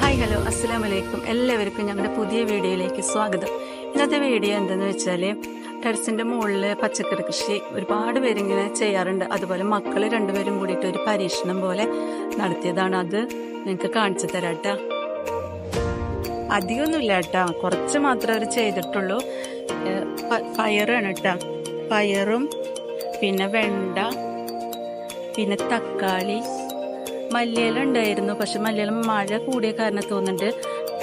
Hi hello അസ്സലാം വലൈക്കും എല്ലാവർക്കും ഞങ്ങളുടെ പുതിയ വീഡിയോയിലേക്ക് സ്വാഗതം. ഇന്നത്തെ വീഡിയോ എന്തെന്ന് വെച്ചാൽ ടെറസിന്റെ മുകളിൽ പച്ചക്കറി കൃഷി ഒരുപാട് പേരിങ്ങനെ ചെയ്യാറുണ്ട്. അതുപോലെ മക്കൾ രണ്ടുപേരും കൂടിയിട്ട് ഒരു പരീക്ഷണം പോലെ നടത്തിയതാണ്. അത് നിങ്ങൾക്ക് കാണിച്ചു തരാം കേട്ടോ അധികമൊന്നുമില്ല കേട്ടോ കുറച്ച് മാത്രമേ അവർ ചെയ്തിട്ടുള്ളൂ. പയറാണ് കേട്ടോ പയറും പിന്നെ വെണ്ട പിന്നെ തക്കാളി മല്ലിയില ഉണ്ടായിരുന്നു. പക്ഷെ മല്ലിയില മഴ കൂടിയ കാരണം തോന്നുന്നുണ്ട്.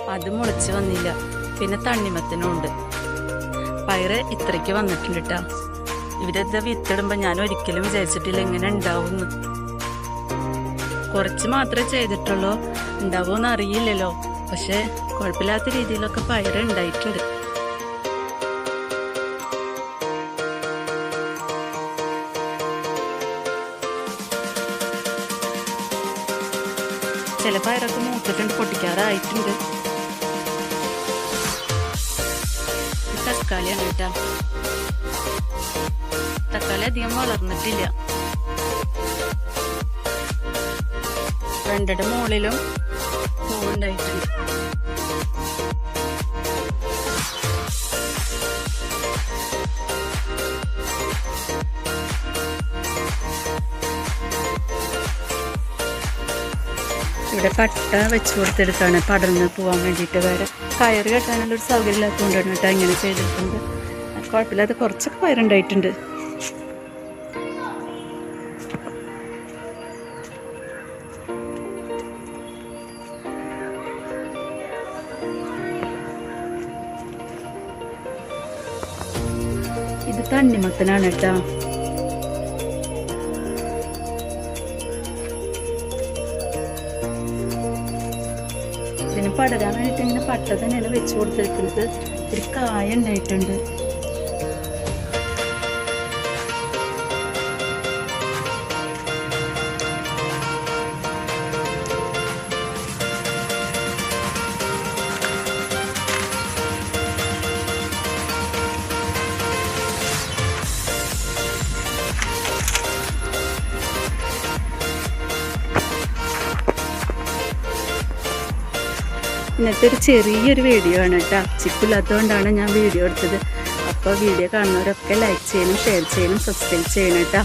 അത് മുളച്ച് വന്നില്ല. പിന്നെ തണ്ണിമത്തനും ഉണ്ട് പയറ് ഇത്രയ്ക്ക് വന്നിട്ടുണ്ട് കേട്ടോ ഇവരത് വിത്തിടുമ്പോൾ ഞാൻ ഒരിക്കലും വിചാരിച്ചിട്ടില്ല എങ്ങനെ ഉണ്ടാവുമെന്ന് കുറച്ച് മാത്രമേ ചെയ്തിട്ടുള്ളൂ. ഉണ്ടാവുമെന്ന് അറിയില്ലല്ലോ. പക്ഷെ കുഴപ്പമില്ലാത്ത രീതിയിലൊക്കെ പയറ് ഉണ്ടായിട്ടുണ്ട്. ചില പയറൊക്കെ മൂത്തിട്ടുണ്ട് പൊട്ടിക്കാറായിട്ടുണ്ട്. തക്കാളിയാണ് കേട്ടാ. തക്കാളി അധികം വളർന്നിട്ടില്ല. വെണ്ടയുടെ മുകളിലും പൂവുണ്ടായിട്ടുണ്ട്. ഇവിടെ പട്ട വെച്ച് കൊടുത്തെടുത്താണ്. പടർന്ന് പോകാൻ വേണ്ടിയിട്ട് വേറെ കയറ് കെട്ടാനുള്ള ഒരു സൗകര്യം ഇല്ലാത്തതുകൊണ്ടാണ് കേട്ടോ ഇങ്ങനെ ചെയ്തിട്ടുണ്ട് കുഴപ്പമില്ലാതെ കുറച്ചൊക്കെ പയറുണ്ടായിട്ടുണ്ട് ഇത് തണ്ണിമത്തനാണ് കേട്ടോ. ഇതിന് പടരാൻ വേണ്ടിയിട്ട് ഇങ്ങനെ പട്ട തന്നെയാണ് വെച്ച് കൊടുത്തിരിക്കുന്നത്. ഒരു കായ ഉണ്ടായിട്ടുണ്ട്. ഇന്നത്തെ ഒരു ചെറിയൊരു വീഡിയോ ആണ് കേട്ടോ. അച്ചിപ്പില്ലാത്തതുകൊണ്ടാണ് ഞാൻ വീഡിയോ എടുത്തത്. അപ്പോൾ വീഡിയോ കാണുന്നവരൊക്കെ ലൈക്ക് ചെയ്യണം ഷെയർ ചെയ്യണം സബ്സ്ക്രൈബ് ചെയ്യണം കേട്ടോ.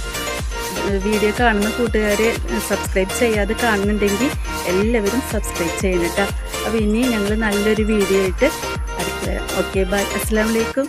വീഡിയോ കാണുന്ന കൂട്ടുകാർ സബ്സ്ക്രൈബ് ചെയ്യാതെ കാണുന്നുണ്ടെങ്കിൽ എല്ലാവരും സബ്സ്ക്രൈബ് ചെയ്യണം കേട്ടോ. അപ്പോൾ ഇനി ഞങ്ങൾ നല്ലൊരു വീഡിയോ ആയിട്ട് അടുത്ത ഓക്കെ ബൈ അസ്സാം വലൈക്കും